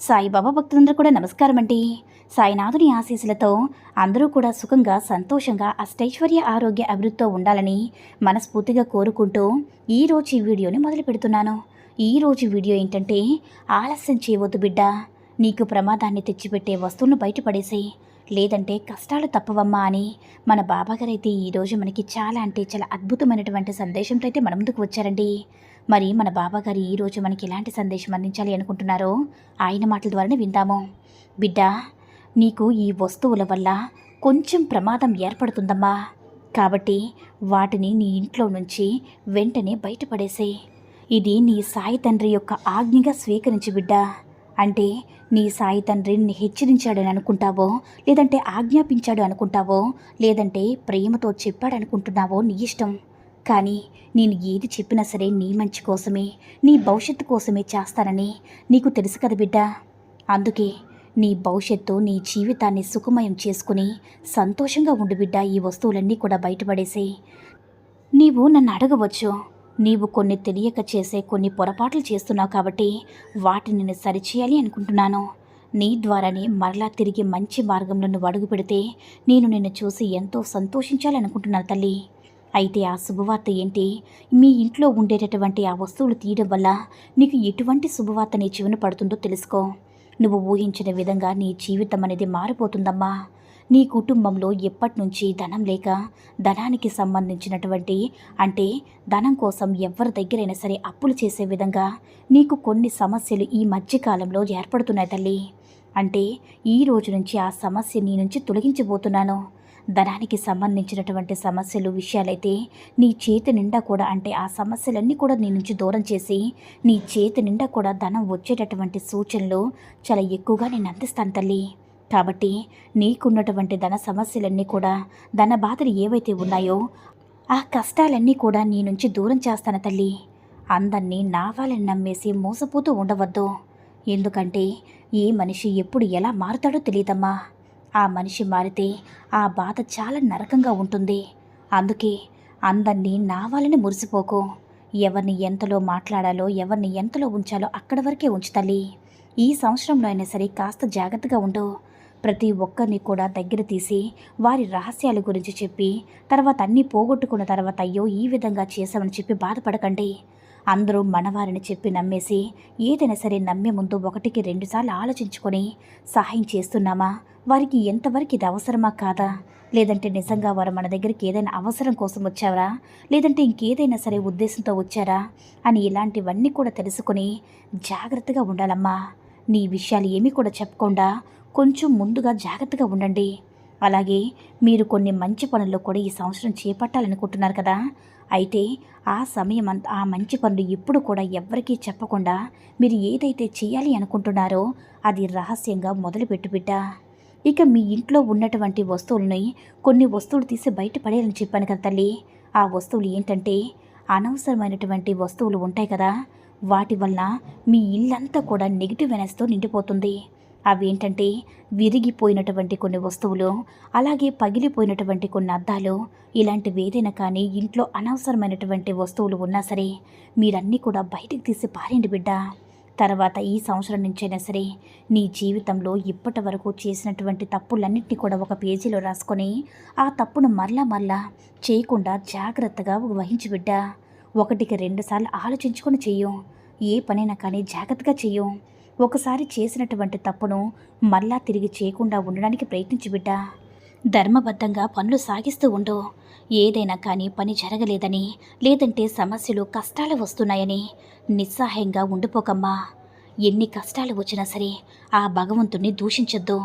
సాయిబాబా భక్తులందరూ కూడా నమస్కారం అండి సాయినాథుని ఆశీస్సులతో అందరూ కూడా సుఖంగా సంతోషంగా అష్టైశ్వర్య ఆరోగ్య అభివృద్ధితో ఉండాలని మనస్ఫూర్తిగా కోరుకుంటూ ఈరోజు ఈ వీడియోని మొదలు పెడుతున్నాను. ఈరోజు వీడియో ఏంటంటే ఆలస్యం చేయవద్దు బిడ్డ. నీకు ప్రమాదాన్ని తెచ్చిపెట్టే వస్తువులను బయటపడేసి లేదంటే కష్టాలు తప్పవమ్మా అని మన బాబాగారు అయితే ఈరోజు మనకి చాలా అంటే చాలా అద్భుతమైనటువంటి సందేశంతో అయితే మన ముందుకు వచ్చారండి. మరి మన బాబాగారు ఈరోజు మనకి ఎలాంటి సందేశం అందించాలి అనుకుంటున్నారో ఆయన మాటల ద్వారానే విందాము. బిడ్డ నీకు ఈ వస్తువుల వల్ల కొంచెం ప్రమాదం ఏర్పడుతుందమ్మా. కాబట్టి వాటిని నీ ఇంట్లో నుంచి వెంటనే బయటపడేసే. ఇది నీ సాయి తండ్రి యొక్క ఆజ్ఞగా స్వీకరించి బిడ్డ. అంటే నీ సాయి తండ్రి నిన్ను హెచ్చరించాడని అనుకుంటావో లేదంటే ఆజ్ఞాపించాడు అనుకుంటావో లేదంటే ప్రేమతో చెప్పాడు అనుకుంటున్నావో నీ ఇష్టం. కానీ నేను ఏది చెప్పినా సరే నీ మంచి కోసమే నీ భవిష్యత్తు కోసమే చేస్తానని నీకు తెలుసు కదా బిడ్డ. అందుకే నీ భవిష్యత్తు నీ జీవితాన్ని సుఖమయం చేసుకుని సంతోషంగా ఉండు బిడ్డ ఈ వస్తువులన్నీ కూడా బయటపడేసి నీవు నన్ను అడగవచ్చు. నీవు కొన్ని తెలియక చేసే కొన్ని పొరపాట్లు చేస్తున్నావు కాబట్టి వాటిని నేను సరిచేయాలి అనుకుంటున్నాను. నీ ద్వారానే మరలా తిరిగి మంచి మార్గంలో నువ్వు అడుగు పెడితే నేను నిన్ను చూసి ఎంతో సంతోషించాలనుకుంటున్నాను తల్లి. అయితే ఆ శుభవార్త ఏంటి? మీ ఇంట్లో ఉండేటటువంటి ఆ వస్తువులు తీయడం వల్ల నీకు ఎటువంటి శుభవార్త నీ జీవన పడుతుందో తెలుసుకో. నువ్వు ఊహించిన విధంగా నీ జీవితం అనేది మారిపోతుందమ్మా. నీ కుటుంబంలో ఎప్పటి నుంచి ధనం లేక ధనానికి సంబంధించినటువంటి అంటే ధనం కోసం ఎవరి దగ్గరైనా సరే అప్పులు చేసే విధంగా నీకు కొన్ని సమస్యలు ఈ మధ్యకాలంలో ఏర్పడుతున్నాయి తల్లి. అంటే ఈ రోజు నుంచి ఆ సమస్య నీ నుంచి తొలగించబోతున్నాను. ధనానికి సంబంధించినటువంటి సమస్యలు విషయాలైతే నీ చేతి నిండా కూడా అంటే ఆ సమస్యలన్నీ కూడా నీ నుంచి దూరం చేసి నీ చేతి నిండా కూడా ధనం వచ్చేటటువంటి సూచనలు చాలా ఎక్కువగా నేను అందిస్తాను తల్లి. కాబట్టి నీకున్నటువంటి ధన సమస్యలన్నీ కూడా ధన బాధలు ఏవైతే ఉన్నాయో ఆ కష్టాలన్నీ కూడా నీ నుంచి దూరం చేస్తాను తల్లి. అందరినీ నావాలని నమ్మేసి మోసపోతూ ఉండవద్దు. ఎందుకంటే ఏ మనిషి ఎప్పుడు ఎలా మారుతాడో తెలియదమ్మా. ఆ మనిషి మారితే ఆ బాధ చాలా నరకంగా ఉంటుంది. అందుకే అందరినీ నావాలని మురిసిపోకు. ఎవరిని ఎంతలో మాట్లాడాలో ఎవరిని ఎంతలో ఉంచాలో అక్కడి వరకే ఉంచు తల్లి. ఈ సంవత్సరంలో అయినా సరే కాస్త జాగ్రత్తగా ఉండు. ప్రతి ఒక్కరిని కూడా దగ్గర తీసి వారి రహస్యాల గురించి చెప్పి తర్వాత అన్నీ పోగొట్టుకున్న తర్వాత అయ్యో ఈ విధంగా చేశామని చెప్పి బాధపడకండి. అందరూ మనవారిని చెప్పి నమ్మేసి ఏదైనా సరే నమ్మే ముందు ఒకటికి రెండుసార్లు ఆలోచించుకొని సహాయం చేస్తున్నామా? వారికి ఎంతవరకు ఇది అవసరమా కాదా? లేదంటే నిజంగా వారు మన దగ్గరికి ఏదైనా అవసరం కోసం వచ్చారా? లేదంటే ఇంకేదైనా సరే ఉద్దేశంతో వచ్చారా? అని ఇలాంటివన్నీ కూడా తెలుసుకొని జాగ్రత్తగా ఉండాలమ్మా. నీ విషయాలు ఏమీ కూడా చెప్పకుండా కొంచెం ముందుగా జాగ్రత్తగా ఉండండి. అలాగే మీరు కొన్ని మంచి పనుల్లో కూడా ఈ సంవత్సరం చేపట్టాలనుకుంటున్నారు కదా. అయితే ఆ సమయం అంత ఆ మంచి పనులు ఎప్పుడు కూడా ఎవ్వరికీ చెప్పకుండా మీరు ఏదైతే చేయాలి అనుకుంటున్నారో అది రహస్యంగా మొదలుపెట్టు బిడ్డ. ఇక మీ ఇంట్లో ఉన్నటువంటి వస్తువులని కొన్ని వస్తువులు తీసి బయటపడేయాలని చెప్పాను కదా తల్లి. ఆ వస్తువులు ఏంటంటే అనవసరమైనటువంటి వస్తువులు ఉంటాయి కదా. వాటి వల్ల మీ ఇల్లంతా కూడా నెగిటివ్ ఎనర్జీతో నిండిపోతుంది. అవేంటంటే విరిగిపోయినటువంటి కొన్ని వస్తువులు అలాగే పగిలిపోయినటువంటి కొన్ని అద్దాలు ఇలాంటివి ఏదైనా కానీ ఇంట్లో అనవసరమైనటువంటి వస్తువులు ఉన్నా సరే మీరన్నీ కూడా బయటికి తీసి పారేండి బిడ్డ. తర్వాత ఈ సంవత్సరం నుంచైనా సరే నీ జీవితంలో ఇప్పటి వరకు చేసినటువంటి తప్పులన్నింటినీ కూడా ఒక పేజీలో రాసుకొని ఆ తప్పును మరలా మరలా చేయకుండా జాగ్రత్తగా వహించి బిడ్డ. ఒకటికి రెండుసార్లు ఆలోచించుకొని చెయ్యు. ఏ పనైనా కానీ జాగ్రత్తగా చెయ్యు. ఒకసారి చేసినటువంటి తప్పును మళ్ళా తిరిగి చేయకుండా ఉండడానికి ప్రయత్నించు బిడ్డ. ధర్మబద్ధంగా పనులు సాగిస్తూ ఉండు. ఏదైనా కానీ పని జరగలేదని లేదంటే సమస్యలు కష్టాలు వస్తున్నాయని నిస్సహాయంగా ఉండిపోకమ్మా. ఎన్ని కష్టాలు వచ్చినా సరే ఆ భగవంతుణ్ణి దూషించొద్దు.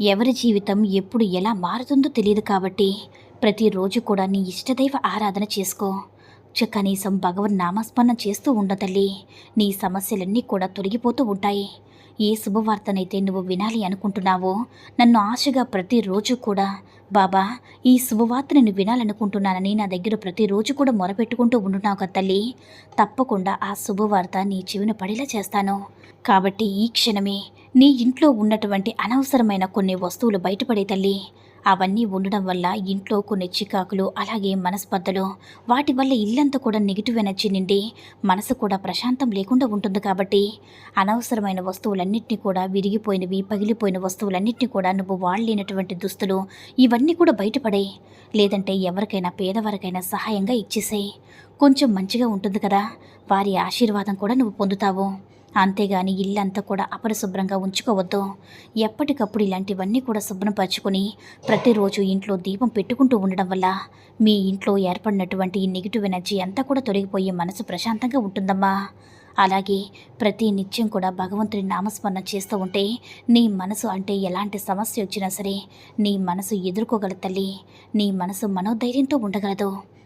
ఎవరి జీవితం ఎప్పుడు ఎలా మారుతుందో తెలియదు కాబట్టి ప్రతిరోజు కూడా నీ ఇష్టదైవ ఆరాధన చేసుకో. కనీసం భగవన్ నామస్మరణ చేస్తూ ఉండ తల్లి. నీ సమస్యలన్నీ కూడా తొలగిపోతూ ఉంటాయి. ఏ శుభవార్తనైతే నువ్వు వినాలి అనుకుంటున్నావో నన్ను ఆశగా ప్రతిరోజు కూడా బాబా ఈ శుభవార్త నేను వినాలనుకుంటున్నానని నా దగ్గర ప్రతిరోజు కూడా మొరపెట్టుకుంటూ ఉంటున్నావు కదా తల్లి. తప్పకుండా ఆ శుభవార్త నీ చెవిన పడేలా చేస్తాను. కాబట్టి ఈ క్షణమే నీ ఇంట్లో ఉన్నటువంటి అనవసరమైన కొన్ని వస్తువులు బయటపడే తల్లి. అవన్నీ ఉండడం వల్ల ఇంట్లో కొన్ని చికాకులు అలాగే మనస్పర్ధలు. వాటి వల్ల ఇల్లంతా కూడా నెగిటివ్ ఎనర్జీ నిండి మనసు కూడా ప్రశాంతం లేకుండా ఉంటుంది కాబట్టి అనవసరమైన వస్తువులన్నింటినీ కూడా విరిగిపోయినవి పగిలిపోయిన వస్తువులన్నింటినీ కూడా నువ్వు వాడలేనటువంటి దుస్తులు ఇవన్నీ కూడా బయటపడే లేదంటే ఎవరికైనా పేదవారికైనా సహాయంగా ఇచ్చేసేయి. కొంచెం మంచిగా ఉంటుంది కదా వారి ఆశీర్వాదం కూడా నువ్వు పొందుతావు. అంతేగాని ఇల్లంతా కూడా అపరిశుభ్రంగా ఉంచుకోవద్దు. ఎప్పటికప్పుడు ఇలాంటివన్నీ కూడా శుభ్రపరచుకొని ప్రతిరోజు ఇంట్లో దీపం పెట్టుకుంటూ ఉండడం వల్ల మీ ఇంట్లో ఏర్పడినటువంటి ఈ నెగిటివ్ ఎనర్జీ అంతా కూడా తొలగిపోయి మనసు ప్రశాంతంగా ఉంటుందమ్మా. అలాగే ప్రతి నిత్యం కూడా భగవంతుని నామస్మరణ చేస్తూ ఉంటే నీ మనసు అంటే ఎలాంటి సమస్య వచ్చినా సరే నీ మనసు ఎదుర్కోగల తల్లి. నీ మనసు మనోధైర్యంతో ఉండగలదు.